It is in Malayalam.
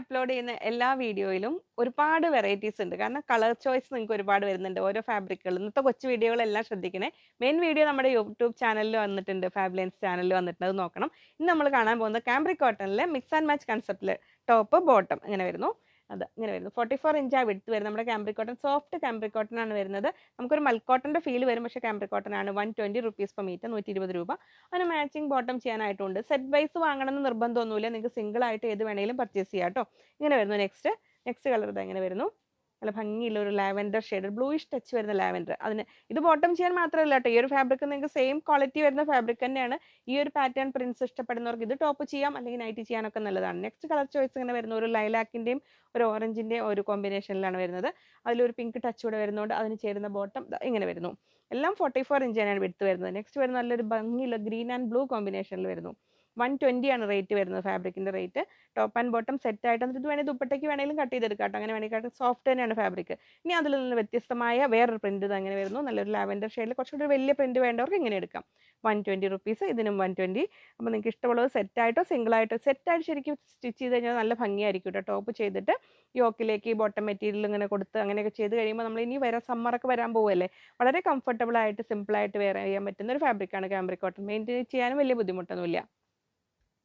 അപ്ലോഡ് ചെയ്യുന്ന എല്ലാ വീഡിയോയിലും ഒരുപാട് വെറൈറ്റീസ് ഉണ്ട്. കാരണം കളർ ചോയ്സ് നിങ്ങൾക്ക് ഒരുപാട് വരുന്നുണ്ട്. ഓരോ ഫാബ്രിക്കുകൾ ഇന്നത്തെ കൊച്ചു വീഡിയോകളെല്ലാം ശ്രദ്ധിക്കണേ. മെയിൻ വീഡിയോ നമ്മുടെ യൂട്യൂബ് ചാനലിൽ വന്നിട്ടുണ്ട്. ഫാബ്ലിയൻസ് ചാനലിൽ വന്നിട്ടുണ്ട്. അത് നോക്കണം. ഇന്ന് നമ്മൾ കാണാൻ പോകുന്നത് കാംബ്രിക് കോട്ടണിലെ മിക്സ് ആൻഡ് മാച്ച് കൺസെപ്റ്റിൽ ടോപ്പ് ബോട്ടം ഇങ്ങനെ വരുന്നു. അത് ഇങ്ങനെ വരുന്നു. ഫോർട്ടി ഫോർ ഇഞ്ചാണ് വിടുത്ത് വരുന്നത് നമ്മുടെ cambric cotton soft cambric cotton ആണ് വരുന്നത്. നമുക്കൊരു മൽക്കോട്ടന്റെ ഫീൽ വരും. പക്ഷേ കാംബ്രി കോട്ടൺ ആണ് one twenty rupees per metre നൂറ്റി ഇരുപത് രൂപ. അതിന് മാച്ചിങ് ബോട്ടം ചെയ്യാനായിട്ടുണ്ട്. സെറ്റ് വൈസ് വാങ്ങണമെന്ന് നിർബന്ധമൊന്നുമില്ല. നിങ്ങൾക്ക് സിംഗിൾ ആയിട്ട് ഏത് വേണമെങ്കിലും പർച്ചേസ് ചെയ്യാം കേട്ടോ. ഇങ്ങനെ വരുന്നു. നെക്സ്റ്റ് നെക്സ്റ്റ് കളർ ഇതാ ഇങ്ങനെ വരുന്നു. നല്ല ഭംഗിയുള്ള ഒരു ലാവൻഡർ ഷെയ്ഡ് ബ്ലൂയിഷ് ടച്ച് വരുന്ന ലാവൻഡർ. അതിന് ഇത് ബോട്ടം ചെയ്യാൻ മാത്രമല്ല കേട്ടോ ഈ ഒരു ഫാബ്രിക് നിങ്ങൾക്ക് സെയിം ക്വാളിറ്റി വരുന്ന ഫാബ്രിക് തന്നെയാണ് ഈ ഒരു പാറ്റേൺ പ്രിൻസ് ഇഷ്ടപ്പെടുന്നവർക്ക് ഇത് ടോപ്പ് ചെയ്യാം അല്ലെങ്കിൽ നൈറ്റ് ചെയ്യാനൊക്കെ നല്ലതാണ്. നെക്സ്റ്റ് കളർ ചോയ്സ് ഇങ്ങനെ വരുന്ന ഒരു ലൈലാക്കിന്റെയും ഒരു ഓറഞ്ചിന്റെയും ഒരു കോമ്പിനേഷനിലാണ് വരുന്നത്. അതിലൊരു പിങ്ക് ടച്ച് കൂടെ വരുന്നതുകൊണ്ട് അതിന് ചേരുന്ന ബോട്ടം ഇങ്ങനെ വരുന്നു. എല്ലാം ഫോർട്ടി ഫോർ ഇഞ്ചാണ് വിടുത്ത് വരുന്നത്. നെക്സ്റ്റ് വരുന്ന നല്ലൊരു ഭംഗിയുള്ള ഗ്രീൻ ആൻഡ് ബ്ലൂ കോമ്പിനേഷനിൽ വരുന്നു. വൺ ട്വന്റി ആണ് റേറ്റ് വരുന്നത് ഫാബ്രിക്കിന്റെ rate top and bottom set ആയിട്ട് എന്നിട്ട് വേണമെങ്കിൽ ദുപ്പട്ടയ്ക്ക് വേണമെങ്കിലും കട്ട് ചെയ്തെടുക്കാം കേട്ടോ അങ്ങനെ വേണമെങ്കിൽ സോഫ്റ്റ് തന്നെയാണ് ഫാബ്രിക് ഇനി അതിൽ നിന്ന് വ്യത്യസ്തമായ വേറൊരു പ്രിന്റ് ഇത് അങ്ങനെ വരുന്നു. നല്ലൊരു ലാവൻഡർ ഷെയ്ഡിൽ കുറച്ചുകൂടി വലിയ പ്രിന്റ് വേണ്ടവർക്ക് ഇങ്ങനെ എടുക്കാം. വൺ ട്വന്റി റുപ്പീസ് ഇതിനും വൺ ട്വന്റി അപ്പോൾ നിങ്ങൾക്ക് ഇഷ്ടമുള്ളത് സെറ്റ് ആയിട്ടോ സിംഗിളായിട്ടോ സെറ്റായിട്ട് ശരിക്കും സ്റ്റിച്ച് ചെയ്ത് കഴിഞ്ഞാൽ നല്ല ഭംഗിയായിരിക്കും കേട്ടോ ടോപ്പ് ചെയ്തിട്ട് യോക്കിലേക്ക് ബോട്ടം മെറ്റീരിയൽ ഇങ്ങനെ കൊടുത്ത് അങ്ങനെയൊക്കെ ചെയ്ത് കഴിയുമ്പോൾ നമ്മൾ ഇനി വരാൻ സമ്മറൊക്കെ വരാൻ പോവുമല്ലേ വളരെ കംഫർട്ടബിൾ ആയിട്ട് സിമ്പിളായിട്ട് വെയർ ചെയ്യാൻ പറ്റുന്ന ഒരു ഫാബ്രിക്കാണ് കാംബ്രിക് കോട്ടൺ മെയിന്റെയിൻ ചെയ്യാനും വലിയ ബുദ്ധിമുട്ടൊന്നുമില്ല.